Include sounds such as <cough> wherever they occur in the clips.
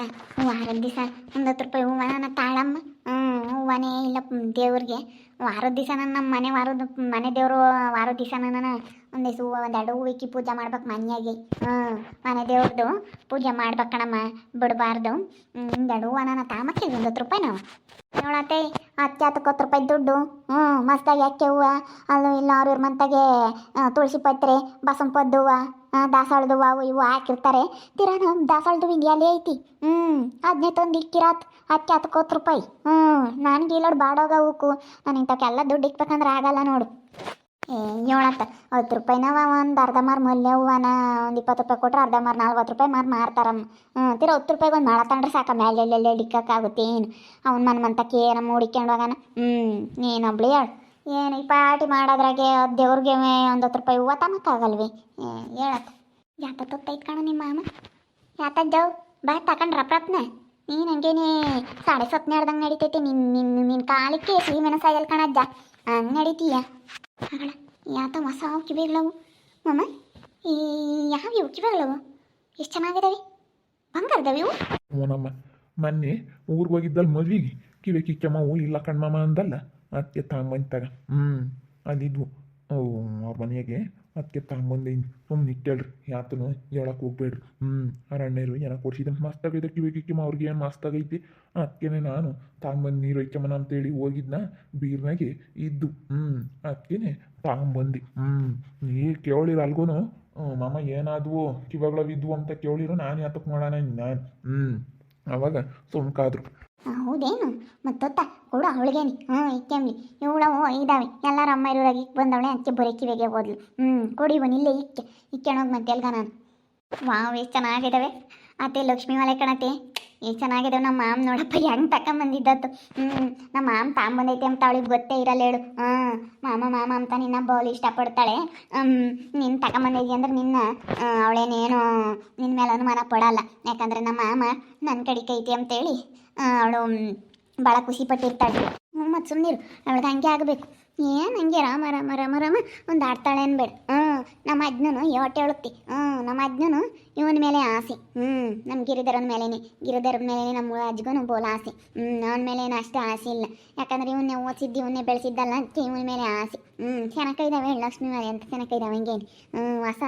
ಅಲ್ಲ ವಾರದ ದಿವಸ ಒಂದು ಹತ್ತು ರೂಪಾಯಿ ಹೂವನ ತಾಳಮ್ಮ. ಹ್ಞೂ ಹೂವನೇ ಇಲ್ಲ ದೇವ್ರಿಗೆ. ವಾರದ ದಿವಸ ನಮ್ಮ ಮನೆ ವಾರದ, ಮನೆ ದೇವರು ವಾರದ ದಿವಸ ನಾನು ಒಂದಿವ್ಸ ಹೂವು ಒಂದೆರಡು ಹೂವು ಇಕ್ಕಿ ಪೂಜೆ ಮಾಡ್ಬೇಕು ಮನೆಯಾಗಿ. ಹ್ಞೂ ಮನೆ ದೇವ್ರದ್ದು ಪೂಜೆ ಮಾಡ್ಬೇಕಣ್ಣಮ್ಮ ಬಿಡಬಾರ್ದು. ಬಿಡಬಾರ್ದು ಎರಡು ಹೂವು ನಾನು ತಾಮಕ್ಕೆ ಒಂದು ಹತ್ತು ರೂಪಾಯಿ ನಾವು. ನೋಡತ್ತೆ ಹತ್ತು ಹತ್ತಕ್ಕೆ ರೂಪಾಯಿ ದುಡ್ಡು. ಹ್ಞೂ ಮಸ್ತಾಗಿ ಯಾಕೆ ಹೂವು ಅಲ್ಲೂ ಇಲ್ಲ ಅವ್ರ ಇವ್ರ ಮಂತಾಗೆ ತುಳಸಿ ಪತ್ರೆ ಬಸಂ ಪದ್ದು ಹೂವು. ದಾಸವಾಳದ ಹೂವು ಅವು ಇವು ಹಾಕಿರ್ತಾರೆ. ತೀರಾ ನಮ್ಮ ದಾಸವಾಳದ ಹೂವಿಗೆ ಎಲೆ ಐತಿ. ಹ್ಞೂ ಅದನ್ನೇ ತಂದು ಇಕ್ಕಿರಾತ್ ಹತ್ತು ಕೋತ್ ರೂಪಾಯಿ. ಹ್ಞೂ ನನಗೆ ಇಲ್ಲೋಡು ಬಾಡೋಗ ಹೂಕು ನಾನು ಇಂಥಕ್ಕೆಲ್ಲ ದುಡ್ಡು ಇಕ್ಬೇಕಂದ್ರೆ ಆಗಲ್ಲ ನೋಡು. ಏ, ಏಳತ್ತ. ಹತ್ತು ರೂಪಾಯಿನವ ಒಂದು ಅರ್ಧ ಮಾರು ಮಲ್ಲೆ ಹೂವನ, ಒಂದು ಇಪ್ಪತ್ತು ರೂಪಾಯಿ ಕೊಟ್ಟರೆ ಅರ್ಧ ಮಾರು, ನಲ್ವತ್ತು ರೂಪಾಯಿ ಮಾರು ಮಾರ್ತಾರಮ್ಮ. ಹ್ಞೂ ತೀರ, ಹತ್ತು ರೂಪಾಯಿಗೆ ಒಂದು ಮಾಳ ತಂಡ್ರೆ ಸಾಕ. ಮೇಲೆ ಇಕ್ಕಾಗುತ್ತೆ ಏನು ಅವ್ನು ಮನೆ ಮಂತಕ್ಕೆ ನಮ್ಮ ಮೂಡಿಕೊಂಡು ಹ್ಞೂ ಹ್ಞೂ ನೀನೊಬ್ಳು ಹೇಳು ಏನು ಈ ಪಾರ್ಟಿ ಮಾಡೋದ್ರಾಗೆ ದೇವ್ರಿಗೆ ಒಂದು ಹತ್ತು ರೂಪಾಯಿ ಹೂವು ತಮ್ಮಕ್ಕಾಗಲ್ವಿ ಹೇಳತ್ತ ಯಾತ ತೊತ್ತೈತ್ ಕಣ ನಿಮ್ಮ ಮಾಮ. ಯಾತದ್ದವು ಬಾ ತಕೊಂಡ್ರ ಪ್ರತ್ನ. ನೀನು ಹಂಗೇನೆ ಸಾಡೆ ಸೊತ್ತು ಹಿಡ್ದಂಗೆ ನಡಿತೈತಿ. ನಿನ್ನ ನಿನ್ನ ನಿನ್ನ ಕಾಲಕ್ಕೆ ಸಿಹಿ ಸಾಯಲ್ ಕಣಜ್ಜ ಹಂಗೆ ನಡೀತೀಯ? ಮಗಳ ಯಾತ ಹೊಸ ಕಿವಿಗಳವು. ಮಮ್ಮ ಈ, ಯಾವ ಇವು ಕಿವಿಗಳವು? ಎಷ್ಟು ಚೆನ್ನಾಗಿದಾವೆ? ಬಂಗಾರದವೆ ಇವು? ಹ್ಞೂನಮ್ಮ ಮೊನ್ನೆ ಊರಿಗೆ ಹೋಗಿದ್ದಲ್ಲಿ ಮದ್ವಿಗೆ. ಕಿವಿ ಕಿಕ್ಕಮ್ಮವು ಇಲ್ಲ ಕಣ್ಮಮ್ಮ ಅಂದಲ್ಲ. ಅದಕ್ಕೆ ತಗೊಂಬಂತಾಗ ಹ್ಞೂ ಅವು ಅವ್ರ ಮನೆಗೆ ಅದಕ್ಕೆ ತಗೊಂಬಂದೀನಿ ಸುಮ್ಮನೆ ಇಟ್ಟೇಳ್ರಿ ಯಾತನು ಹೇಳಕ್ಕೆ ಹೋಗ್ಬೇಡ್ರಿ. ಹ್ಞೂ ಅರಣ್ಯರು ಏನೋ ಕೊಡ್ಸಿದ ಮಸ್ತಾಗೈತೆ ಕಿವಿ ಕಿಕ್ಕಿಮ್ಮ ಅವ್ರಿಗೆ ಏನು ಮಸ್ತಾಗೈತಿ ಅದಕ್ಕೆ ನಾನು ತಗೊಂಬಂದು ನೀರು ಒಯ್ಕಮ್ಮನ ಅಂತೇಳಿ ಹೋಗಿದ್ನ. ಬೀರ್ನಾಗೆ ಇದ್ದು. ಹ್ಞೂ ಅದಕ್ಕೆ ತಗೊಂಬಂದು ಹ್ಞೂ ನೀ ಕೇಳಿರ ಅಲ್ಗೂ ಮಾಮ ಏನಾದವು? ಕಿವಗಳವಿದ್ವು ಅಂತ ಕೇಳಿರು. ನಾನು ಯಾತಕ್ಕೆ ಮಾಡೋಣ ನಾನು ಹ್ಞೂ ಅವಾಗ ಸುಮ್ಕಾದ್ರು. ಹೌದೇನು? ಮತ್ತೊತ್ತ ಕೂಡ ಅವಳಿಗೇನಿ ಹ್ಞೂ ಇಕ್ಕೆಂಬಿ ಇವಳವು ಇದಾವೆ. ಎಲ್ಲರ ಅಮ್ಮ ಇರೋರಾಗಿ ಇಕ್ ಬಂದವಳೆ ಅದಕ್ಕೆ ಬರೀ ಕಿವಿಗೆ ಹೋದ್ಲು ಹ್ಞೂ ಕೊಡಿ ಬನ್ನಿ ಇಲ್ಲೇ ಇಕ್ಕೆ. ಇಕ್ಕೆಣೋಗಿ ಮತ್ತೆ ಎಲ್ಗ ನಾನು. ವಾವ್, ಎಷ್ಟು ಚೆನ್ನಾಗಿದ್ದಾವೆ ಅತ್ತೆ ಲಕ್ಷ್ಮೀ ಮಲೆ ಕಣತೆ ಎಷ್ಟು ಚೆನ್ನಾಗಿದ್ದಾವೆ ನಮ್ಮ ಮಾಮ್ ನೋಡಪ್ಪ, ಹೆಂಗೆ ತಕೊಂಬಂದಿದ್ದತ್ತು? ಹ್ಞೂ ನಮ್ಮ ಮಾಮ್ ತಾಂಬಂದೈತೆ ಅಂತ ಅವಳಿಗೆ ಗೊತ್ತೇ ಇರಲ್ಲ ಹೇಳು. ಹಾಂ, ಮಾಮ ಮಾಮ ಅಂತ ನಿನ್ನ ಬೌಲ್ ಇಷ್ಟಪಡ್ತಾಳೆ. ನಿನ್ನ ತಗೊಂಬಂದೈತಿ ಅಂದ್ರೆ ನಿನ್ನ ಅವಳೇನೇನು ನಿನ್ನ ಮೇಲೆ ಅನುಮಾನ ಪಡಲ್ಲ. ಯಾಕಂದ್ರೆ ನಮ್ಮ ಮಾಮ ನನ್ನ ಕಡಿಕೆ ಐತಿ ಅಂತೇಳಿ ಅವಳು ಭಾಳ ಖುಷಿ ಪಟ್ಟಿರ್ತಾಳೆ ಮತ್ತು ಸುಮ್ಮನಿರು ಅವಳಿಗೆ ಹಂಗೆ ಆಗಬೇಕು. ಏನು ಹಂಗೆ, ರಾಮ ರಾಮ ರಾಮ ರಾಮ, ಒಂದು ಆಡ್ತಾಳೆ ಅನ್ಬೇಡ. ನಮ್ಮ ಅಜ್ಞನು ಯೋಟೆ ಹೇಳುತ್ತಿ. ಹ್ಞೂ, ನಮ್ಮ ಅಜ್ಞನು ಇವನ ಮೇಲೆ ಆಸೆ. ಹ್ಞೂ, ನಮ್ಮ ಗಿರಿಧರನ ಮೇಲೇನೆ. ಗಿರಿಧರನ ಮೇಲೆ ನಮ್ಮ ಅಜ್ಗನು ಬೋಲ ಆಸೆ. ಹ್ಞೂ, ಅವನ ಮೇಲೆ ಏನು ಅಷ್ಟು ಆಸೆ ಇಲ್ಲ. ಯಾಕಂದ್ರೆ ಇವನ್ನೇ ಓದಿಸಿದ್ದು, ಇವನ್ನೇ ಬೆಳೆಸಿದ್ದಲ್ಲ ಅದಕ್ಕೆ ಇವನ ಮೇಲೆ ಆಸೆ. ಹ್ಞೂ ಚೆನ್ನಾಗಿದ್ದಾವೆ ಲಕ್ಷ್ಮೀ ಮೇಲೆ ಅಂತ ಚೆನ್ನಾಗಿದ್ದಾವೆ ಹಂಗೆ ಹ್ಞೂ, ಹೊಸ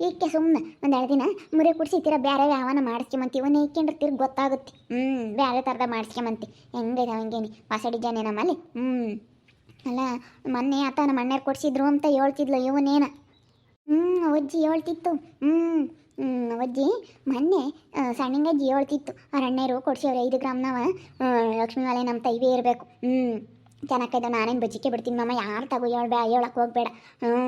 ಈಕೆ ಸುಮ್ಮನೆ ಒಂದು ಎರಡು ದಿನ ಮುರಿ ಕುಡಿಸಿತೀರ ಬೇರೆ ಯಾವನ ಮಾಡಿಸ್ಕೊಂಬಂತಿ. ಇವನ್ನೇ ಇಕ್ಕೊಂಡಿರ್ತೀರ ಗೊತ್ತಾಗುತ್ತೆ. ಹ್ಞೂ ಬೇರೆ ಥರದ ಮಾಡಿಸ್ಕೊಂಬಂತಿ. ಹೆಂಗಿದೆ ಹಂಗೇನಿ. ಹೊಸ ಡಿಸೈನ್ ನಮ್ಮಲ್ಲಿ ಹ್ಞೂ. ಅಲ್ಲ, ಮೊನ್ನೆ ಆತನ ನಮ್ಮ ಅಣ್ಣರು ಕೊಡ್ಸಿದ್ರು ಅಂತ ಹೇಳ್ತಿದ್ಲು, ಇವನೇನ? ಹ್ಞೂ ಅಜ್ಜಿ ಹೇಳ್ತಿತ್ತು. ಹ್ಞೂ ಅಜ್ಜಿ, ಮೊನ್ನೆ ಸಣ್ಣ ಸಣ್ಣಂಗಜ್ಜಿ ಹೇಳ್ತಿತ್ತು. ಅರಣ್ಯರು ಕೊಡ್ಸಿವ್ರೆ ಐದು ಗ್ರಾಮ್ನವ ಲಕ್ಷ್ಮೀ ಮಾಲೆ ನಮ್ಮ ತೈವೇ ಇರಬೇಕು. ಹ್ಞೂ ಚೆನ್ನಾಗೈದ ನಾನೇನು ಬಜ್ಜಿಕೆ ಬಿಡ್ತೀನಿ ಮಾಮ, ಯಾರು ತಗೋ ಹೇಳ್ಬೇಡ ಹೇಳಕ್ಕೆ ಹೋಗ್ಬೇಡ. ಹ್ಞೂ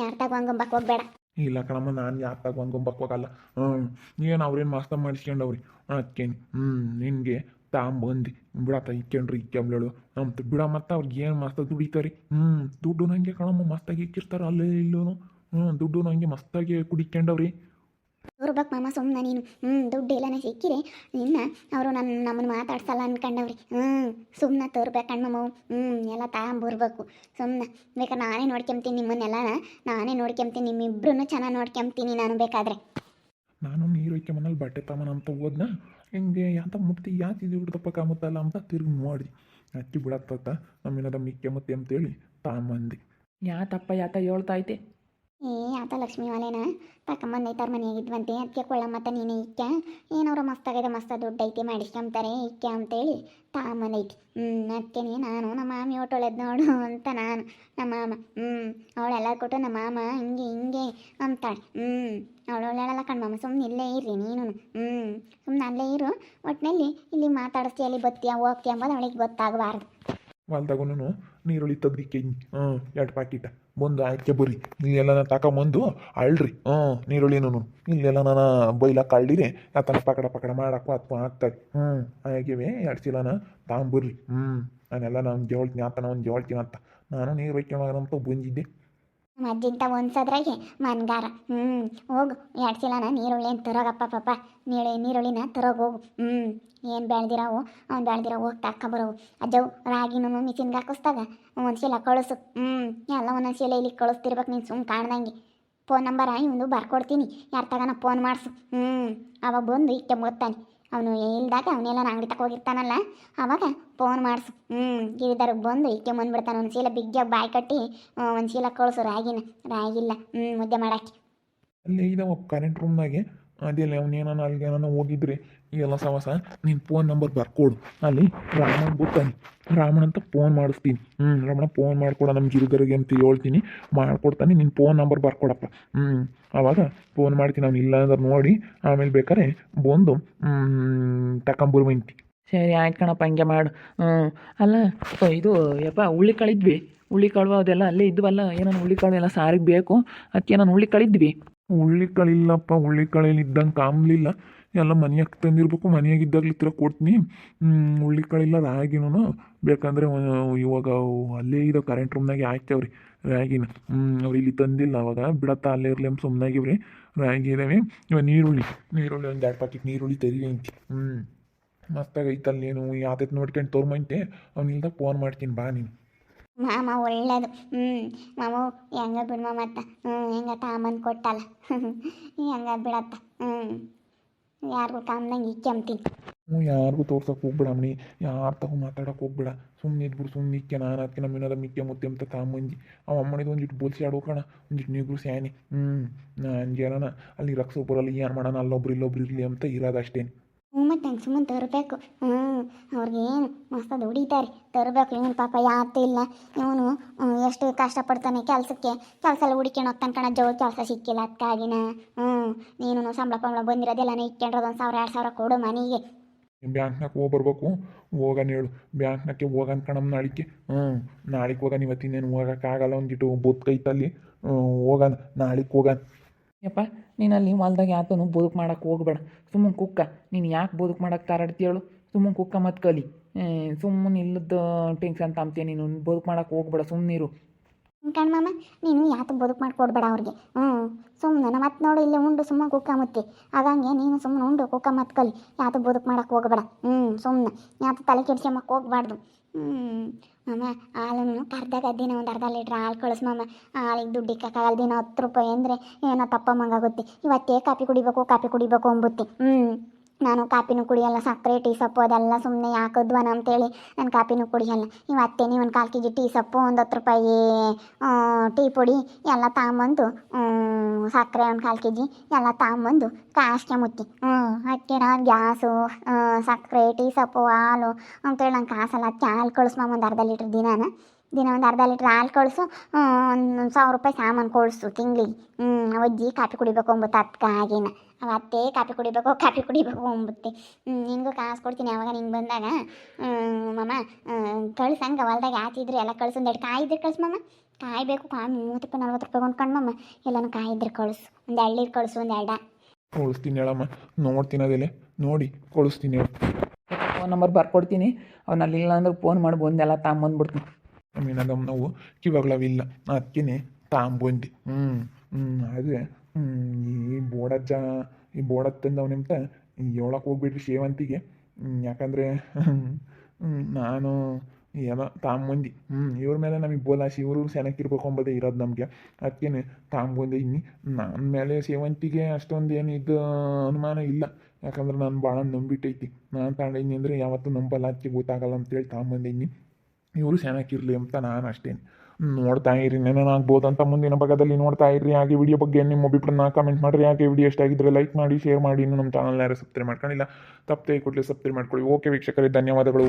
ಯಾರು ತಗೋ ಹಂಗಂಬಕ್ಕೆ ಹೋಗ್ಬೇಡ. ಇಲ್ಲ ಕಣಮ್ಮ, ನಾನು ತಗೋ ತಗೊಂಡ್ಕೊಂಬಕ್ ಹೋಗಲ್ಲ. ಹ್ಞೂ ಏನು ಅವ್ರೇನು ಮಾಸ್ತ ಮಾಡಿಸ್ಕೊಂಡವ್ರಿ? ಅದಕ್ಕೇನು ಹ್ಞೂ ನಿನಗೆ ತಾಂಬಂದು ಬಿಡತ್ತ ಇಕ್ಕೊಂಡ್ರಿ ಇಕ್ಕೊಂಬ್ಲೇಳು ಅಂತ ಬಿಡ ಮತ್ತೆ ಅವ್ರಿಗೆ ಏನು ಮಸ್ತ ದುಡಿತಾರೆ? ಹ್ಞೂ ದುಡ್ಡು ನನಗೆ ಕಣಮ್ಮ, ಮಸ್ತಾಗಿ ಇಕ್ಕಿರ್ತಾರೆ, ಅಲ್ಲೇ ಇಲ್ಲೂ ಹ್ಞೂ ದುಡ್ಡು ನನಗೆ ಮಸ್ತಾಗಿ ಕುಡಿಕೊಂಡವ್ರಿ ಇರ್ಬೇಕು ಮಾಮ ಸುಮ್ಮನೆ ನೀನು. ಹ್ಞೂ ದುಡ್ಡು ಎಲ್ಲನೇ ಸಿಕ್ಕಿರಿ. ನಿನ್ನ ಅವರು ನನ್ನ ನಮ್ಮನ್ನು ಮಾತಾಡ್ಸಲ್ಲ ಅನ್ಕೊಂಡವ್ರಿ. ಹ್ಞೂ ಸುಮ್ಮನೆ ತೋರ್ಬೇಕು ಕಣ್ಮಮ್ಮ ಹ್ಞೂ ಎಲ್ಲ ತಗೊಂಬರ್ಬೇಕು ಸುಮ್ಮನೆ ಬೇಕಾದ್ರೆ ನಾನೇ ನೋಡ್ಕೊಂತೀನಿ ನಿಮ್ಮನ್ನೆಲ್ಲ. ನಾನೇ ನೋಡ್ಕೊಂತೀನಿ ನಿಮ್ಮಿಬ್ರು ಚೆನ್ನಾಗಿ ನೋಡ್ಕೊಂತೀನಿ ನಾನು ಬೇಕಾದ್ರೆ. ನಾನು ನೀರು ಒಯ್ಕೆ ಮನೇಲಿ ಬಟ್ಟೆ ತಮ್ಮನ ಅಂತ ಹೋದ್ನ. ಹಿಂಗೆ ಯಾತ ಮುಟ್ತಿ ಯಾಕೆ ಇದು ಹಿಡ್ದಪ್ಪ ಕಾಮತ್ತಲ್ಲ ಅಂತ ತಿರುಗಿ ನೋಡಿ ಅಕ್ಕಿ ಬಿಡತ್ತ ನಮ್ಮಿನದ ಮಿಕ್ಕೆ ಮತ್ತೆ ಅಂತೇಳಿ ತಾಮಂದಿ ಯಾತಪ್ಪ ಯಾತ ಹೇಳ್ತಾ ಐತೆ ಏ, ಆತ ಲಕ್ಷ್ಮೀ ವಾಲೇನ ಮನೆಯಾಗ ಮನೆಯಾಗಿದ್ವಂತೆ ಅದಕ್ಕೆ ಕೊಳ್ಳಮ್ಮತ್ತ ಮತ್ತೆ ನೀನೇ ಇಕ್ಕ ಏನವ್ರ ಮಸ್ತಾಗಿದೆ ಮಸ್ತ ದುಡ್ಡು ಐತಿ ಮಾಡಿಸ್ಕೊಂತಾರೆ ಇಕ್ಕ ಅಂತೇಳಿ ತಾಮನೈತಿ ಹ್ಞೂ ಅದಕ್ಕೆ ನಾನು ನಮ್ಮ ಮಾಮಿ ಒಟ್ಟೊಳೆದ್ ನೋಡು ಅಂತ ನಾನು. ನಮ್ಮ ಮಾಮ ಹ್ಞೂ ಅವಳೆಲ್ಲ ಕೊಟ್ಟು ನಮ್ಮ ಮಾಮ ಹಿಂಗೆ ಹಿಂಗೆ ಅಂತಾಳೆ. ಹ್ಞೂ ಅವಳು ಒಳ್ಳೆಯಲ್ಲ ಕಣ್ಮಮ್ಮ ಸುಮ್ಮನೆ ಇಲ್ಲೇ ಇರ್ರಿ ನೀನು ಹ್ಞೂ ಸುಮ್ಮನೆ ಅಲ್ಲೇ ಇರು. ಒಟ್ಟಿನಲ್ಲಿ ಇಲ್ಲಿ ಮಾತಾಡಿಸ್ತೀಯ, ಅಲ್ಲಿ ಬತ್ತೀಯ, ಹೋಗ್ತೀಯ ಅಂಬೋದು ಅವಳಿಗೆ ಗೊತ್ತಾಗಬಾರ್ದು. ಹೊಲ್ದಾಗೂ ನೀರುಳ್ಳಿ ತೆಗ್ದಿಕ್ಕೆ, ಹ್ಞೂ, ಎರಡು ಪಾಕಿಟ ಬಂದು ಆಯ್ಕೆ ಬರ್ರಿ ನೀವೆಲ್ಲ ತಗೊಂಬಂದು ಅಳ್ರಿ, ಹ್ಞೂ ನೀರುಳ್ಳಿನೂ ಇಲ್ಲೆಲ್ಲ ನಾನು ಬೈಲಾಕ ಅಳ್ಳಿರಿ ಆತನ ಪಕಡ ಪಕಡ ಮಾಡಕ್ಕೂ ಅಥವಾ ಆಗ್ತದೆ ಹ್ಞೂ ಆಗಿವೆ ಎರಡು ಚೀಲನ ತಗೊಂಬರ್ರಿ ಹ್ಞೂ, ನಾನೆಲ್ಲ ನಾನು ಜೋಳ್ತೀನಿ, ಆತನ ಒಂದು ಜೋಳ್ತೀನಿ ಅಂತ. ನಾನು ನೀರು ಒಯ್ಕೊಂಡಂತ ಬಂದಿದ್ದೆ. ನಮ್ಮ ಅಜ್ಜಿಂತ ಒಂದ್ಸದ್ರಾಗೆ ಮನ್ಗಾರ. ಹ್ಞೂ ಹೋಗು. ಎರಡು ಚೀಲನ ನೀರುಳ್ಳಿ ಅಂತ ತರೋಗಪ್ಪ ಪಾಪ. ನೀಳಿ, ನೀರುಳ್ಳಿನ ತರೋಗಿ ಹೋಗು. ಹ್ಞೂ ಏನು ಬೆಳ್ದಿರಾವು ಅವ್ನು ಬೆಳೆದಿರೋ ಹೋಗಿ ತಕ್ಕೊಬರೋವು ಅಜ್ಜವು ರಾಗಿನೂ ಮಿಷಿನ್ಗೆ ಹಾಕಿಸ್ದಾಗ ಒಂದು ಚೀಲ ಕಳಿಸು. ಹ್ಞೂ ಎಲ್ಲ ಒಂದೊಂದು ಚೀಲ ಇಲ್ಲಿ ಕಳಿಸ್ತಿರ್ಬೇಕು ನೀನು ಸುಮ್ಮನೆ ಕಾಣ್ದಂಗೆ. ಫೋನ್ ನಂಬರ ಇವನು ಬರ್ಕೊಡ್ತೀನಿ. ಯಾರ ತಗನ ಫೋನ್ ಮಾಡಿಸು. ಹ್ಞೂ ಅವಾಗ ಬಂದು ಇಕ್ಕೆ ಗೊತ್ತಾನೆ ಅವನು ಇಲ್ದಾಗ ಅವನೆಲ್ಲ ಅಂಗಡಿ ತಕ ಹೋಗಿರ್ತಾನಲ್ಲ. ಅವಾಗ ಫೋನ್ ಮಾಡಿಸು. ಹ್ಞೂ ಗಿರಿದಾರಿಗೆ ಬಂದು ಇಕ್ಕೆ ಬಂದ್ಬಿಡ್ತಾನೆ. ಒಂದು ಚೀಲ ಬಿಗ್ಗೆ ಬಾಯಿ ಕಟ್ಟಿ ಒಂದು ಚೀಲ ಕಳಿಸು. ರಾಗಿನ, ರಾಗಿಲ್ಲ. ಹ್ಞೂ ಮುದ್ದೆ ಮಾಡಾಕಿ ಅಲ್ಲಿ ಇದಾವ ಕರೆಂಟ್ ರೂಮ್ನಾಗೆ ಅದೇಲ್ಲ ಅವನೇನ ಅಲ್ಲಿಗೆ ಏನೋ ಹೋಗಿದ್ರೆ ಎಲ್ಲ ಸವಾಸ ನಿನ್ನ ಫೋನ್ ನಂಬರ್ ಬರ್ಕೊಡು. ಅಲ್ಲಿ ರಾಮನ್ ಗೊತ್ತಾನೆ ರಾಮನ್ ಅಂತ ಫೋನ್ ಮಾಡಿಸ್ತೀನಿ. ಹ್ಞೂ ರಾಮಣ್ಣ ಫೋನ್ ಮಾಡ್ಕೊಡ ನಮ್ಮ ಗಿರಿಗರಿಗೆ ಅಂತ ಹೇಳ್ತೀನಿ. ಮಾಡ್ಕೊಡ್ತಾನೆ ನಿನ್ನ ಫೋನ್ ನಂಬರ್ ಬರ್ಕೊಡಪ್ಪ. ಹ್ಞೂ ಆವಾಗ ಫೋನ್ ಮಾಡ್ತೀನಿ. ಅವ್ನು ಇಲ್ಲ ಅಂದ್ರೆ ನೋಡಿ, ಆಮೇಲೆ ಬೇಕಾರೆ ಬಂದು ತಗೊಂಬರ್ವಂತಿ ಸರಿ, ಆಯ್ತು ಕಣಪ್ಪ, ಹಂಗೆ ಮಾಡು. ಹ್ಞೂ ಅಲ್ಲ ಇದು, ಯಪ್ಪ ಹುಳ್ಳಿ ಕಳಿದ್ವಿ. ಹುಳ್ಳಿ ಕಳುವ, ಅದೆಲ್ಲ ಅಲ್ಲೇ ಇದ್ವಲ್ಲ ಏನೋ ಹುಳ್ಳಿ ಕಾಳು ಎಲ್ಲ ಸಾರಿಗೆ ಬೇಕು ಅದಕ್ಕೆ ನಾನು ಹುಳ್ಳಿ ಕಳಿದ್ವಿ. ಹುಳ್ಳಿಕಾಳಿಲ್ಲಪ್ಪ ಹುಳ್ಳಿಕಾಳಲ್ಲಿ ಇದ್ದಂಗೆ ಕಾಮ್ಲಿಲ್ಲ. ಎಲ್ಲ ಮನೆಯಾಗ ತಂದಿರ್ಬೇಕು, ಮನೆಯಾಗ ಇದ್ದಾಗ್ಲಿತ್ರ ಕೊಡ್ತೀನಿ. ಇಲ್ಲ ರಾಗಿನೂ ಬೇಕಂದರೆ ಇವಾಗ ಅಲ್ಲೇ ಇದಾವೆ ಕರೆಂಟ್ ರೂಮ್ನಾಗೆ ಹಾಕ್ತೇವ್ರಿ, ರಾಗಿನ. ಅವ್ರು ಇಲ್ಲಿ ತಂದಿಲ್ಲ ಅವಾಗ. ಬಿಡತ್ತ ಅಲ್ಲೇ ಇರಲಿ ಸುಮ್ಮನಾಗಿವ್ರಿ ರಾಗಿ ಇದಾವೆ. ಇವಾಗ ನೀರುಳ್ಳಿ ನೀರುಳ್ಳಿ ಒಂದು ಎರಡು ಪ್ಯಾಕೆಟ್ ನೀರುಳ್ಳಿ ತೆರಿ ಅಂತಿ. ಹ್ಞೂ ಮಸ್ತಾಗೈತಲ್ಲೇನು ಯಾವ್ದೈತೆ ನೋಡ್ಕೊಂಡು ತೋರ್ಮಂತೆ. ಅವ್ನಿಲ್ದ ಫೋನ್ ಮಾಡ್ತೀನಿ, ಬಾ ನೀನು. ಮಾಮ ಒಳ್ಳೇದು. ಹ್ಞೂ ಮಾಮ ಹೆಂಗ ಬಿಡು ಮಾಮ ಹ್ಞೂ ಹೆಂಗ ತಾಂಬಂದು ಕೊಟ್ಟಲ್ಲ. <laughs> ಹೆಂಗ ಬಿಡತ್ತ ಹ್ಞೂ ಯಾರಿಗೂ ಕಾಮ್ದಂಗೆ ಇಕ್ಕಂತೀನಿ ಹ್ಞೂ ಯಾರಿಗೂ ತೋರ್ಸಕ್ಕೆ ಹೋಗ್ಬಿಡ ಅಮ್ಮನಿ ಯಾರು ತಗೋ ಮಾತಾಡಕ್ಕೆ ಹೋಗ್ಬಿಡ. ಸುಮ್ಮನೆ ಇದ್ಬಿಡು ಸುಮ್ಮನೆ ಇಕ್ಕೆ ನಾನು ಅದಕ್ಕೆ ನಮ್ಮ ಏನಾದ್ರು ಮಿಕ್ಕೆ ಮುತ್ತೆ ಅಂತ ತಾಮಂಜಿ ಅವ ಅಮ್ಮನಿದು ಒಂದಿಟ್ಟು ಬೋಲ್ಸಿ ಆಡೋಕಣ ಒಂದಿಟ್ಟು ನೀಗ್ರು ಸ್ಯಾನಿ. ಹ್ಞೂ ನಾನು ಅಲ್ಲಿ ರಕ್ಸೋಪುರಲ್ಲಿ ಏನು ಮಾಡೋಣ? ಅಲ್ಲೊಬ್ರು ಇಲ್ಲೊಬ್ರು ಇರಲಿ ಅಂತ ಇರೋದಷ್ಟೇ ಹ್ಞೂ ಮತ್ತು ಸುಮ್ಮನೆ ತರಬೇಕು. ಹ್ಞೂ ಅವ್ರಿಗೇನು ಮಸ್ತ ದುಡಿತಾರೆ ತರಬೇಕು ಇವನು ಪಾಪ ಯಾತೂ ಇಲ್ಲ. ಇವನು ಎಷ್ಟು ಕಷ್ಟಪಡ್ತಾನೆ ಕೆಲಸಕ್ಕೆ. ಕೆಲಸ ಎಲ್ಲ ಹುಡ್ಕೊಂಡು ಹೋಗ್ತಾನೆ ಕಣ, ಜೋ, ಕೆಲಸ ಸಿಕ್ಕಿಲ್ಲ ಅದಕ್ಕಾಗಿನ ಹ್ಞೂ ನೀನು ಸಂಬಳ ಪಂಬಳ ಬಂದಿರೋದೆಲ್ಲ ಇಕ್ಕೊಂಡ್ರದ್ದು ಒಂದು ಸಾವಿರ, ಎರಡು ಸಾವಿರ ಕೊಡು ಮನೆಗೆ. ಬ್ಯಾಂಕ್ನಾಗ ಹೋಗಿ ಬರ್ಬೇಕು ಹೋಗನ್ ಹೇಳು. ಬ್ಯಾಂಕ್ನಾಗೆ ಹೋಗನ್ ಕಣಮ್ ನಾಳಿಕೆ ಹ್ಞೂ ನಾಳೆಗೆ ಹೋಗನ್ ಇವತ್ತಿನೇನು ಹೋಗೋಕ್ಕಾಗಲ್ಲ ಒಂದಿಟ್ಟು ಬೊತ್ಕೈತಲ್ಲಿ ಹೋಗನ್, ನಾಳಿಕ್ ಹೋಗನ್. ಯಪ್ಪ ನೀನು ಅಲ್ಲಿ ಹೊಲ್ದಾಗ ಯಾತನು ಬದುಕು ಮಾಡೋಕೆ ಹೋಗ್ಬೇಡ. ಸುಮ್ಮನೆ ಕುಕ್ಕ, ನೀನು ಯಾಕೆ ಬದುಕು ಮಾಡೋಕೆ ತಾರಾಡ್ತಿ ಹೇಳು. ಸುಮ್ಮನೆ ಕುಕ್ಕ ಮತ್ತು ಕಲಿ. ಸುಮ್ಮನೆ ಇಲ್ಲದ ಟೆನ್ಷನ್ ತಾಂಬ್ತೀಯ ನೀನು. ಬದುಕು ಮಾಡೋಕೆ ಹೋಗ್ಬೇಡ ಸುಮ್ಮನಿರು ಕಣ್ಮಮ್ಮ ನೀನು ಯಾತ ಬದುಕು ಮಾಡಿಕೊಡ್ಬೇಡ ಅವ್ರಿಗೆ. ಹ್ಞೂ ಸುಮ್ಮನೆ ಮತ್ತೆ ನೋಡು, ಇಲ್ಲಿ ಉಂಡು, ಸುಮ್ಮನೆ ಕುಕ್ಕ ಮುತ್ತಿ. ಹಾಗಂಗೆ ನೀನು ಸುಮ್ಮನೆ ಉಂಡು, ಕುಕ್ಕ ಮತ್ತು ಕಲಿ. ಯಾತ ಬದುಕು ಮಾಡೋಕೆ ಹೋಗಬೇಡ. ಹ್ಞೂ ಸುಮ್ಮನೆ ಯಾತ ತಲೆ ಕೆಡಿಸ್ಕೊಂಬಕ್ಕೆ ಹೋಗ್ಬಾರ್ದು. ಹ್ಞೂ ಮಾಮ ಹಾಲು ಕರ್ದಾಗ ದಿನ ಒಂದು ಅರ್ಧ ಲೀಟ್ರ್ ಹಾಲು ಕಳಿಸ್ ಮಾಮ. ಹಾಲಿಗೆ ದುಡ್ಡು ಇಕ್ಕಾಗಲ್ಲ ದಿನ ಹತ್ತು ರೂಪಾಯಿ ಅಂದರೆ ಏನೋ ತಪ್ಪಮ್ಮಂಗಾಗುತ್ತೆ. ಇವತ್ತೇ ಕಾಫಿ ಕುಡಿಬೇಕು ಕಾಫಿ ಕುಡಿಬೇಕು ಅಂಬುತ್ತಿ ಹ್ಞೂ ನಾನು ಕಾಪಿನೂ ಕುಡಿಯಲ್ಲ, ಸಕ್ಕರೆ, ಟೀ ಸೊಪ್ಪು ಅದೆಲ್ಲ ಸುಮ್ಮನೆ ಯಾಕದ್ವನ ಅಂತೇಳಿ ನಾನು ಕಾಪಿನೂ ಕುಡಿಯಲ್ಲ. ಇವತ್ತೇನೆ ಒಂದು ಕಾಲು ಕೆ ಜಿ ಟೀ ಸೊಪ್ಪು ಒಂದು ಹತ್ತು ರೂಪಾಯಿ ಟೀ ಪುಡಿ ಎಲ್ಲ ತಗೊಂಬಂದು ಸಕ್ಕರೆ ಒಂದು ಕಾಲು ಕೆ ಜಿ ಎಲ್ಲ ತಗೊಂಬಂದು ಕಾಸ್ಕೊಂಬುತ್ತಿ ಹ್ಞೂ ಅದಕ್ಕೆ ನಾನು ಗ್ಯಾಸು ಸಕ್ಕರೆ, ಟೀ ಸೊಪ್ಪು, ಹಾಲು. ಅಂತೇಳಿ ನಂಗೆ ಕಾಸಲ್ಲ ಅದಕ್ಕೆ ಹಾಲು ಕಳಿಸ್ ಮಾಮ ಒಂದು ಅರ್ಧ ಲೀಟ್ರ್ ದಿನಾನ. ದಿನ ಒಂದು ಅರ್ಧ ಲೀಟ್ರ್ ಹಾಲು ಕಳಿಸು ಒಂದು ಸಾವಿರ ರೂಪಾಯಿ ಸಾಮಾನು ಕಳಿಸು ತಿಂಗಳಿಗೆ. ಹ್ಞೂ ಅಜ್ಜಿ ಕಾಫಿ ಕುಡಿಬೇಕು ಅಂಬುತ್ತೆ ಅದಕ್ಕಾಗಿನ ಅತ್ತೆ ಕಾಫಿ ಕುಡಿಬೇಕು ಕಾಫಿ ಕುಡಿಬೇಕು ಅಂಬುತ್ತೆ. ಹ್ಞೂ, ನಿನಗೂ ಕಾಸು ಕೊಡ್ತೀನಿ ಅವಾಗ ನಿಂಗೆ ಬಂದಾಗ. ಮಮ್ಮ ಕಳ್ಸಂಗೆ ಹೊಲ್ದಾಗ ಯಾತಿದ್ರು ಎಲ್ಲ ಕಳ್ಸು, ಒಂದು ಎರಡು ಕಾಯಿದ್ರೆ ಕಳ್ಸು ಮಮ್ಮ ಕಾಯಿ ಬೇಕು ಕಾಯಿ ಮೂವತ್ತು ರೂಪಾಯಿ ನಲ್ವತ್ತು ರೂಪಾಯಿ ಕೊಂಡ್ಕೊಂಡಮ್ಮ ಎಲ್ಲನೂ ಕಾಯಿ ಇದ್ರೆ ಕಳಿಸು. ಒಂದು ಎಳ್ಳೀರು ಕಳಿಸು ಒಂದು ಎಡ ಕಳಿಸ್ತೀನಿ ಹೇಳಮ್ಮ. ನೋಡ್ತೀನಿ ಅದೆಲ್ಲ. ನೋಡಿ ಕಳಿಸ್ತೀನಿ ಹೇಳು. ಫೋನ್ ನಂಬರ್ ಬರ್ಕೊಡ್ತೀನಿ. ಅವ್ನು ಅಲ್ಲಿಲ್ಲ ಅಂದ್ರೆ ಫೋನ್ ಮಾಡಿ ಬಂದೆಲ್ಲ ತಾಂಬಂದ್ಬಿಡ್ತೀನಿ. ಮೇಡಮ್ ನಾವು ಕಿವಾಗ್ಲವಿಲ್ಲ ಅದಕ್ಕೇನೆ ತಾಂಬಂದು. ಹ್ಞೂ ಹ್ಞೂ ಅದೇ ಹ್ಞೂ ಈ ಬೋಡಜ್ಜ ಈ ಬೋಡದ್ ತಂದವನಿಂತ ಹೇಳಕ್ಕೆ ಹೋಗ್ಬಿಟ್ರಿ ಸೇವಂತಿಗೆ ಹ್ಮ್, ಯಾಕಂದರೆ ನಾನು ಏನೋ ತಾಂಬಂದು ಹ್ಞೂ ಇವ್ರ ಮೇಲೆ ನಮಗೆ ಬೋಲಾಸಿ ಇವರು ಸೆನಕ್ಕಿರ್ಬೇಕು ಅಂಬೋದೇ ಇರೋದು ನಮಗೆ. ಅದಕ್ಕೇ ತಾಂಬಂದೆ ಇನ್ನಿ ನನ್ನ ಮೇಲೆ ಸೇವಂತಿಗೆ ಅಷ್ಟೊಂದು ಏನು ಇದು ಅನುಮಾನ ಇಲ್ಲ. ಯಾಕಂದ್ರೆ ನಾನು ಭಾಳ ನಂಬಿಟ್ಟೈತಿ. ನಾನು ತಗೊಂಡಿನಿ ಅಂದರೆ ಯಾವತ್ತೂ ನಂಬಲ್ಲ ಅದಕ್ಕೆ ಗೊತ್ತಾಗಲ್ಲ ಅಂತೇಳಿ ತಾಂಬಂದಿನಿ ಇವರು ಇರಲಿ ಅಂತ ನಾನು ಅಷ್ಟೇ ನೋಡ್ತಾ ಇರಿ ಆಗ್ಬೋದು ಅಂತ ಮುಂದಿನ ಭಾಗದಲ್ಲಿ ನೋಡ್ತಾ ಇರಿ. ಹಾಗೆ ವಿಡಿಯೋ ಬಗ್ಗೆ ನಿಮ್ಮ ಅಭಿಪ್ರಾಯನ ಕಮೆಂಟ್ ಮಾಡಿರಿ. ಹಾಗೆ ವಿಡಿಯೋ ಇಷ್ಟ ಆಗಿದ್ರೆ ಲೈಕ್ ಮಾಡಿ ಶೇರ್ ಮಾಡಿ. ಇನ್ನು ನಮ್ಮ ಚಾನಲ್ ಯಾರು ಸಬ್ಸ್ಕ್ರೈಬ್ ಮಾಡ್ಕೊಂಡಿಲ್ಲ, ತಪ್ಪದೆ ಕೊಡಲಿ ಸಬ್ಸ್ಕ್ರೈಬ್ ಮಾಡ್ಕೊಳ್ಳಿ. ಓಕೆ ವೀಕ್ಷಕರೇ, ಧನ್ಯವಾದಗಳು.